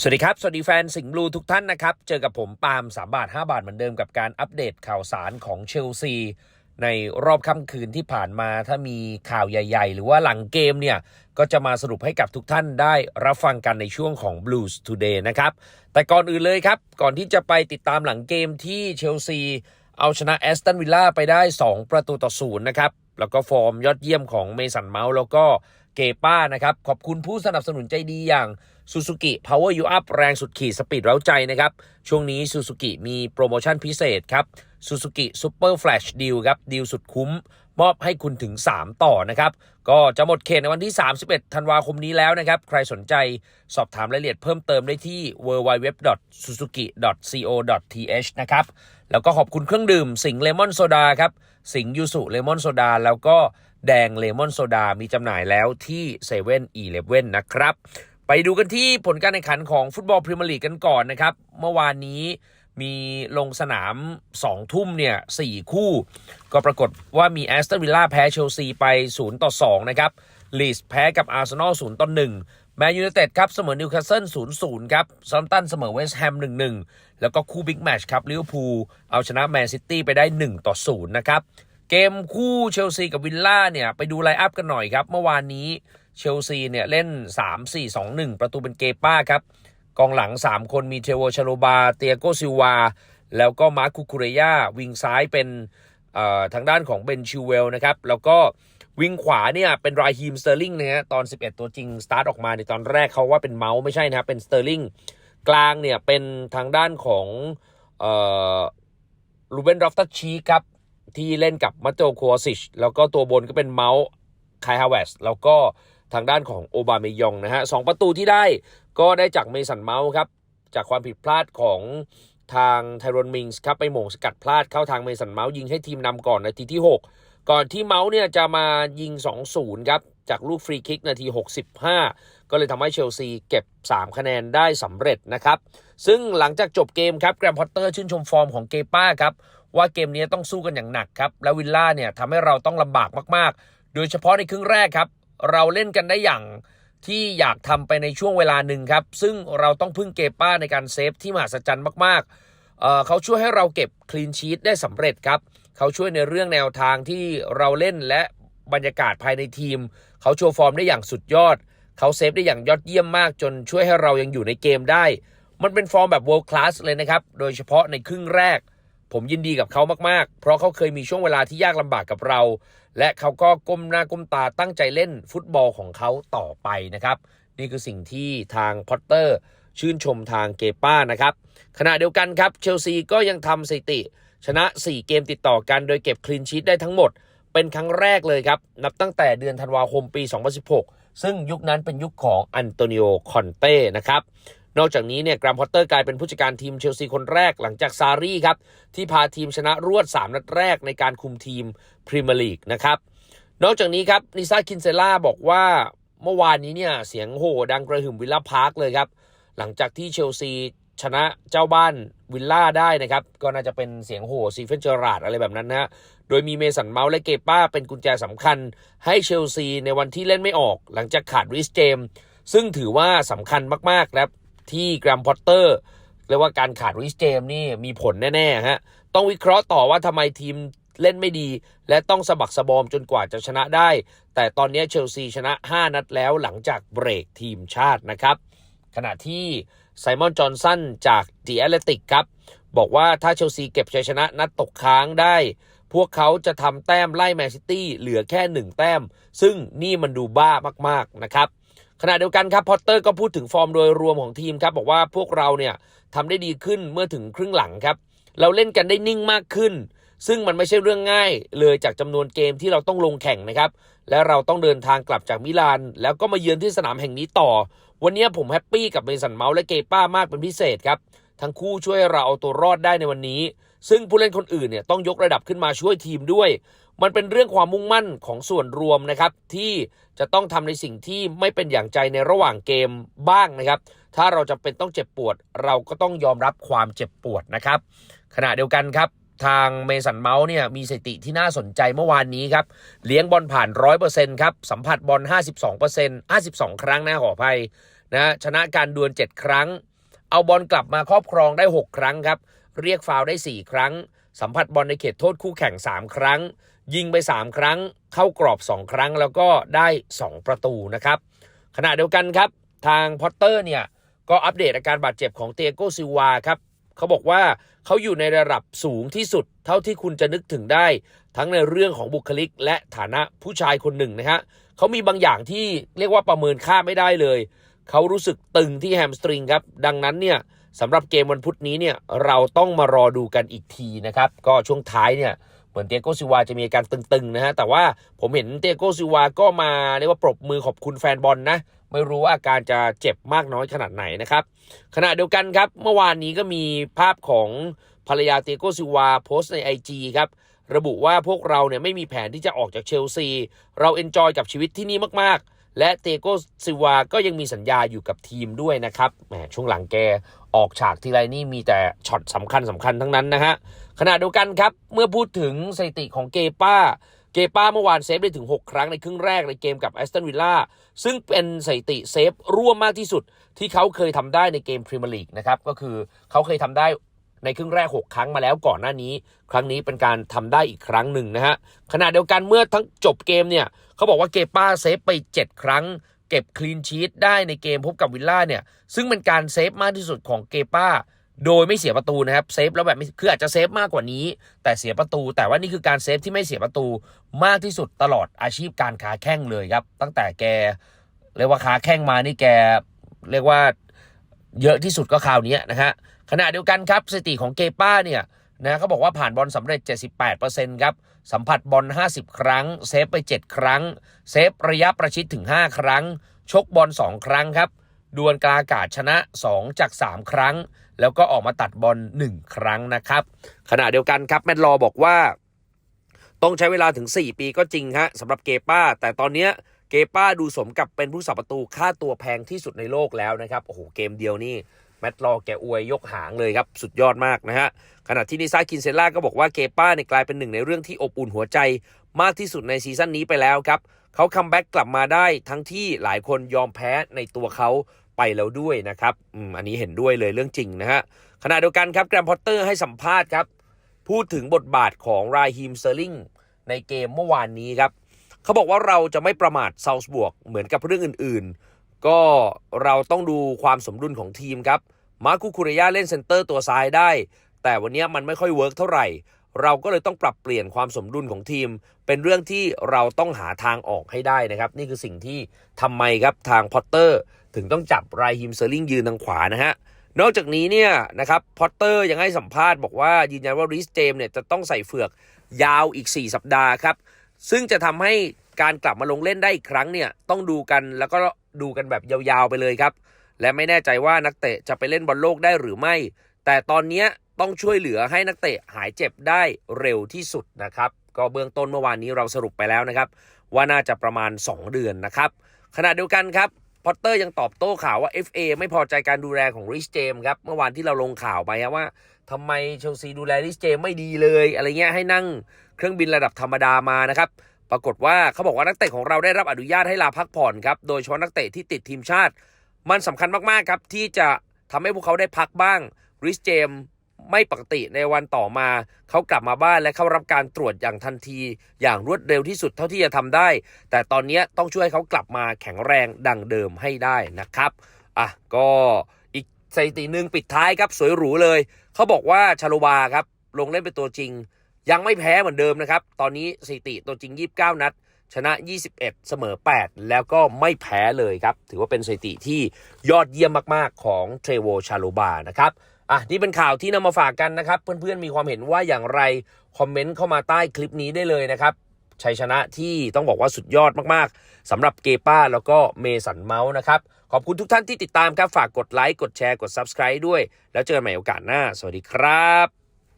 สวัสดีครับ สวัสดีแฟนสิงห์บลูทุกท่านนะครับ เจอกับผมปาล์ม3บาท 5 บาทเหมือนเดิมกับการอัปเดตข่าวสารของเชลซีในรอบค่ำคืนที่ผ่านมาถ้ามีข่าวใหญ่ ๆ หรือว่าหลังเกมเนี่ย ก็จะมาสรุปให้กับทุกท่านได้รับฟังกันในช่วงของ Blues Today นะครับ แต่ก่อนอื่นเลยครับ ก่อนที่จะไปติดตามหลังเกมที่เชลซีเอาชนะแอสตันวิลล่าไปได้ 2 ประตูต่อศูนย์นะครับแล้วก็ฟอร์มยอดเยี่ยมของเมสันเมาส์แล้วก็ เกป้านะครับ ขอบคุณผู้สนับสนุนใจดีอย่าง Suzuki Power You Up แรงสุดขีดสปีดเร้าใจนะครับ ช่วงนี้ Suzuki มีโปรโมชั่นพิเศษครับ Suzuki Super Flash Deal ครับดีลสุดคุ้ม มอบให้คุณถึง 3 ต่อนะครับ ก็จะหมดเขตในวันที่ 31 ธันวาคมนี้แล้วนะครับ ใครสนใจสอบถามรายละเอียดเพิ่มเติมได้ที่ www.suzuki.co.th นะครับ แล้วก็ขอบคุณเครื่องดื่มสิงเลมอนโซดาครับ สิงยูสุเลมอนโซดา แล้วก็แดงเลมอนโซดา มีจำหน่ายแล้วที่7 e เ e ่ e อนะครับ ไปดูกันที่ผลการแข่งขันของฟุตบอลพรีเมียร์ลีกกันก่อนนะครับ เมื่อวานนี้มีลงสนาม 2 ทุ่มเนี่ย4คู่ ก็ปรากฏว่ามีแอสตันวิลล่าแพ้เชลซีไป 0 ต่อ 2 นะครับลีสแพ้กับอาร์เซนอล0ต่อ1 แมนยูไนเต็ดครับเสมอนิวคาสเซิล 0 0 ครับซัมตันเสมอเวสต์แฮม 1 1 แล้วก็คู่บิ๊กแมชครับลิเวอร์พูลเอาชนะแมนซิตี้ไปได้1ต่อ0นะครับ เกมคู่เชลซีกับวิลล่าเนี่ยไปดูไลน์อัพกันหน่อยครับ เมื่อวานนี้เชลซีเนี่ยเล่น 3 4 2 1 ประตูเป็นเกป้าครับ กองหลัง 3 คนมีเทโวชาโลบา เตียโกซิวา แล้วก็มาร์คุคุเรยาวิงซ้ายเป็นทางด้านของเบนชิวเวลนะครับแล้วก็ วิงขวาเนี่ยเป็นไรฮีมสเตอร์ลิงนะฮะตอน 11 ตัวจริง สตาร์ทออกมาในตอนแรกเขาว่าเป็นเมาส์ไม่ใช่นะครับเป็นสเตอร์ลิงกลางเนี่ยเป็นทางด้านของลูเบนรอฟตัชชีครับ ที่เล่นกับมาโจโควซิชแล้วก็ตัวบนก็เป็นเมาส์คายฮาวเวสแล้วก็ทางด้านของโอบาเมยองนะฮะสองประตูที่ได้ก็ได้จากเมสันเมาส์ครับ จากความผิดพลาดของทางไทรอนมิงส์ครับ ไปหม่งสกัดพลาดเข้าทางเมสันเมาส์ยิงให้ทีมนำก่อนนาทีที่ 6 ก่อนที่เมาส์เนี่ยจะมายิง 2-0 ครับ จากลูกฟรีคิกนาที 65 ก็เลยทำให้เชลซีเก็บ 3 คะแนนได้สำเร็จนะครับ ซึ่งหลังจากจบเกมครับแกรมพอตเตอร์ชื่นชมฟอร์มของเกป้าครับ ว่าเกมนี้ต้องสู้กันอย่างหนักครับ แล้ววิลล่าเนี่ยทำให้เราต้องลำบากมากๆ โดยเฉพาะในครึ่งแรกครับ เราเล่นกันได้อย่างที่อยากทำไปในช่วงเวลาหนึ่งครับ ซึ่งเราต้องพึ่งเกป้าในการเซฟที่มหัศจรรย์มากๆเเขาช่วยให้เราเก็บคลีนชีตได้สำเร็จครับ เขาช่วยในเรื่องแนวทางที่เราเล่นและบรรยากาศภายในทีม เขาโชว์ฟอร์มได้อย่างสุดยอด เขาเซฟได้อย่างยอดเยี่ยมมากจนช่วยให้เรายังอยู่ในเกมได้ มันเป็นฟอร์มแบบ world class เลยนะครับ โดยเฉพาะในครึ่งแรก ผมยินดีกับเขามากๆ เพราะเขาเคยมีช่วงเวลาที่ยากลำบากกับเรา และเขาก็ก้มหน้าก้มตาตั้งใจเล่นฟุตบอลของเขาต่อไปนะครับ นี่คือสิ่งที่ทางพอตเตอร์ชื่นชมทางเกป้านะครับ ขณะเดียวกันครับเชลซีก็ยังทำสถิติ ชนะ 4 เกมติดต่อกันโดยเก็บคลีนชีตได้ทั้งหมด เป็นครั้งแรกเลยครับ นับตั้งแต่เดือนธันวาคมปี 2016 ซึ่งยุคนั้นเป็นยุคของอันโตนิโอคอนเต้นะครับนอกจากนี้เนี่ยกรามพอตเตอร์กลายเป็นผู้จัดการทีมเชลซีคนแรกหลังจากซารีครับ ที่พาทีมชนะรวด 3 นัดแรกในการคุมทีมพรีเมียร์ลีกนะครับ นอกจากนี้ครับนิซาคินเซล่าบอกว่าเมื่อวานนี้เนี่ยเสียงโห่ดังกระหึ่มวิลล่าพาร์คเลยครับ หลังจากที่เชลซี ชนะเจ้าบ้านวิลล่าได้นะครับ ก็น่าจะเป็นเสียงโห่ซีเฟนเจอราดอะไรแบบนั้นนะฮะโดยมีเมสันเมาส์และเกป้าเป็นกุญแจสำคัญให้เชลซีในวันที่เล่นไม่ออก หลังจากขาดริสเจม ซึ่งถือว่าสำคัญมากๆครับที่แกรัมพอตเตอร์เรียกว่าการขาดริสเจมนี่มีผลแน่ๆฮะต้องวิเคราะห์ต่อว่าทำไมทีมเล่นไม่ดี และต้องสะบักสะบอมจนกว่าจะชนะได้ แต่ตอนนี้เชลซีชนะ 5 นัดแล้วหลังจากเบรกทีมชาตินะครับ ขณะที่ ไซมอนจอห์นสันจากดีแอตเลติกครับบอกว่าถ้าเชลซีเก็บชัยชนะนัดตกค้างได้ พวกเขาจะทำแต้มไล่แมนซิตี้เหลือแค่ 1 แต้ม ซึ่งนี่มันดูบ้ามากๆนะครับขณะเดียวกันครับพอตเตอร์ก็พูดถึงฟอร์มโดยรวมของทีมครับบอกว่าพวกเราเนี่ยทำได้ดีขึ้นเมื่อถึงครึ่งหลังครับ เราเล่นกันได้นิ่งมากขึ้น ซึ่งมันไม่ใช่เรื่องง่ายเลยจากจำนวนเกมที่เราต้องลงแข่งนะครับ และเราต้องเดินทางกลับจากมิลาน แล้วก็มาเยือนที่สนามแห่งนี้ต่อ วันนี้ผมแฮปปี้กับเมสันเมาส์และเกป้ามากเป็นพิเศษครับ ทั้งคู่ช่วยเราเอาตัวรอดได้ในวันนี้ ซึ่งผู้เล่นคนอื่นเนี่ยต้องยกระดับขึ้นมาช่วยทีมด้วย มันเป็นเรื่องความมุ่งมั่นของส่วนรวมนะครับ ที่จะต้องทำในสิ่งที่ไม่เป็นอย่างใจในระหว่างเกมบ้างนะครับ ถ้าเราจะเป็นต้องเจ็บปวด เราก็ต้องยอมรับความเจ็บปวดนะครับ ขณะเดียวกันครับ ทางเมสันเมาส์เนี่ยมีสถิติที่น่าสนใจเมื่อวานนี้ครับ เลี้ยงบอลผ่าน 100%ครับ สัมผัสบอล 52% 52 ครั้งนะขออภัยนะชนะการดวล 7 ครั้ง เอาบอลกลับมาครอบครองได้ 6 ครั้งครับ เรียกฟาวได้ 4 ครั้ง สัมผัสบอลในเขตโทษคู่แข่ง 3 ครั้ง ยิงไป 3 ครั้ง เข้ากรอบ 2 ครั้งแล้วก็ได้ 2 ประตูนะครับขณะเดียวกันครับ ทางพอตเตอร์เนี่ยก็อัปเดตอาการบาดเจ็บของเตียโกซิวาครับ เขาบอกว่าเขาอยู่ในระดับสูงที่สุด เท่าที่คุณจะนึกถึงได้ ทั้งในเรื่องของบุคลิก และฐานะผู้ชายคนหนึ่งนะฮะเขามีบางอย่างที่เรียกว่าประเมินค่าไม่ได้เลย เขารู้สึกตึงที่แฮมสตริงครับ ดังนั้นเนี่ยสำหรับเกมวันพุธนี้เนี่ยเราต้องมารอดูกันอีกทีนะครับ ก็ช่วงท้ายเนี่ยเหมือนเตียโกซิวาจะมีอาการตึงๆนะฮะแต่ว่าผมเห็นเตียโกซิวาก็มาเรียกว่าปรบมือขอบคุณแฟนบอลนะ ไม่รู้ว่าอาการจะเจ็บมากน้อยขนาดไหนนะครับ ขณะเดียวกันครับ เมื่อวานนี้ก็มีภาพของภรรยาเตโกซิวาโพสต์ใน IG ครับ ระบุว่าพวกเราเนี่ยไม่มีแผนที่จะออกจากเชลซี เราเอนจอยกับชีวิตที่นี่มาก ๆ และเตโกซิวาก็ยังมีสัญญาอยู่กับทีมด้วยนะครับแหมช่วงหลังแกออกฉากทีไรนี่มีแต่ช็อตสำคัญสำคัญทั้งนั้นนะฮะขณะเดียวกันครับ เมื่อพูดถึงสถิติของเกป้า เกป้าเมื่อวานเซฟได้ถึง 6 ครั้งในครึ่งแรกในเกมกับแอสตันวิลล่าซึ่งเป็นสถิติเซฟร่วมมากที่สุดที่เขาเคยทำได้ในเกมพรีเมียร์ลีกนะครับก็คือเขาเคยทำได้ในครึ่งแรก 6 ครั้งมาแล้วก่อนหน้านี้ ครั้งนี้เป็นการทำได้อีกครั้งหนึ่งนะฮะขณะเดียวกันเมื่อทั้งจบเกมเนี่ยเขาบอกว่าเกป้าเซฟไป 7 ครั้ง เก็บคลีนชีตได้ในเกมพบกับวิลล่าเนี่ยซึ่งเป็นการเซฟมากที่สุดของเกป้า โดยไม่เสียประตูนะครับเซฟแล้วแบบคืออาจจะเซฟมากกว่านี้ แต่เสียประตู แต่ว่านี่คือการเซฟที่ไม่เสียประตูมากที่สุดตลอดอาชีพการค้าแข้งเลยครับ ตั้งแต่แกเรียกว่าค้าแข้งมานี่แกเรียกว่าเยอะที่สุดก็คราวนี้นะฮะขณะเดียวกันครับสถิติของเกป้าเนี่ยนะเขาบอกว่าผ่านบอลสำเร็จ 78%ครับสัมผัสบอล 50 ครั้ง เซฟไป 7 ครั้ง เซฟระยะประชิดถึง 5 ครั้ง ชกบอล 2 ครั้งครับดวลกลางอากาศชนะ 2 จาก 3 ครั้ง แล้วก็ออกมาตัดบอล1ครั้งนะครับ ขณะเดียวกันครับแมดลอบอกว่า ต้องใช้เวลาถึง 4 ปีก็จริงฮะสำหรับเกป้า แต่ตอนเนี้ยเกป้าดูสมกับเป็นผู้สับประตูค่าตัวแพงที่สุดในโลกแล้วนะครับโอ้โหเกมเดียวนี่แมตต์ลอแกอวยยกหางเลยครับ สุดยอดมากนะฮะขณะที่นิซาคินเซล่าก็บอกว่าเกป้าเนี่ยกลายเป็นหนึ่งในเรื่องที่อบอุ่นหัวใจมากที่สุดในซีซั่นนี้ไปแล้วครับเขาคัมแบ็กกลับมาได้ทั้งที่หลายคนยอมแพ้ในตัวเขา ไปแล้วด้วยนะครับอืมอันนี้เห็นด้วยเลยเรื่องจริงนะฮะขณะเดียวกันครับแกรมพอตเตอร์ให้สัมภาษณ์ครับ พูดถึงบทบาทของรายฮิมเซอร์ลิงในเกมเมื่อวานนี้ครับเขาบอกว่าเราจะไม่ประมาทเซาส์บวกเหมือนกับเรื่องอื่นๆ ก็เราต้องดูความสมดุลของทีมครับมาร์คุคุเรยาเล่นเซนเตอร์ตัวซ้ายได้ แต่วันนี้มันไม่ค่อยเวิร์กเท่าไหร่ เราก็เลยต้องปรับเปลี่ยนความสมดุลของทีม เป็นเรื่องที่เราต้องหาทางออกให้ได้นะครับ นี่คือสิ่งที่ทำไมครับทางพอตเตอร์ถึงต้องจับไรฮิมเซอร์ลิงยืนทางขวานะฮะนอกจากนี้เนี่ยนะครับพอตเตอร์ยังให้สัมภาษณ์บอกว่ายืนยันว่าริสเจมเนี่ยจะต้องใส่เฟือกยาวอีก 4 สัปดาห์ครับ ซึ่งจะทำให้การกลับมาลงเล่นได้อีกครั้งเนี่ยต้องดูกันแล้วก็ดูกันแบบยาวๆไปเลยครับ และไม่แน่ใจว่านักเตะจะไปเล่นบอลโลกได้หรือไม่ แต่ตอนเนี้ย ต้องช่วยเหลือให้นักเตะหายเจ็บได้เร็วที่สุดนะครับ ก็เบื้องต้นเมื่อวานนี้เราสรุปไปแล้วนะครับ ว่าน่าจะประมาณ 2 เดือนนะครับ ขณะเดียวกันครับพอตเตอร์ยังตอบโต้ข่าวว่า FA ไม่พอใจการดูแลของริชเจมครับ เมื่อวานที่เราลงข่าวไปว่าทำไมเชลซีดูแลริชเจมไม่ดีเลย อะไรเงี้ยให้นั่งเครื่องบินระดับธรรมดามานะครับ ปรากฏว่าเขาบอกว่านักเตะของเราได้รับอนุญาตให้ลาพักผ่อนครับ โดยเฉพาะนักเตะที่ติดทีมชาติ มันสำคัญมากๆครับที่จะทำให้พวกเขาได้พักบ้างริชเจม ไม่ปกติในวันต่อมา เขากลับมาบ้านและเข้ารับการตรวจอย่างทันที อย่างรวดเร็วที่สุดเท่าที่จะทำได้ แต่ตอนนี้ต้องช่วยเขากลับมาแข็งแรงดังเดิมให้ได้นะครับอะก็อีกสถิติหนึ่งปิดท้ายครับสวยหรูเลย เขาบอกว่าชาโลวาครับลงเล่นเป็นตัวจริง ยังไม่แพ้เหมือนเดิมนะครับ ตอนนี้สถิติตัวจริง 29 นัด ชนะ 21 เสมอ 8 แล้วก็ไม่แพ้เลยครับ ถือว่าเป็นสถิติที่ยอดเยี่ยมมาก ๆ ของเทรโวชาโลบานะครับ อะนี่เป็นข่าวที่นำมาฝากกันนะครับ เพื่อนๆมีความเห็นว่าอย่างไรคอมเมนต์เข้ามาใต้คลิปนี้ได้เลยนะครับชัยชนะที่ต้องบอกว่าสุดยอดมากๆสำหรับเกป้าแล้วก็เมสันเมาส์นะครับ ขอบคุณทุกท่านที่ติดตามครับ ฝากกดไลค์ กดแชร์ กด Subscribe ด้วย แล้วเจอกันใหม่โอกาสหน้า สวัสดีครับ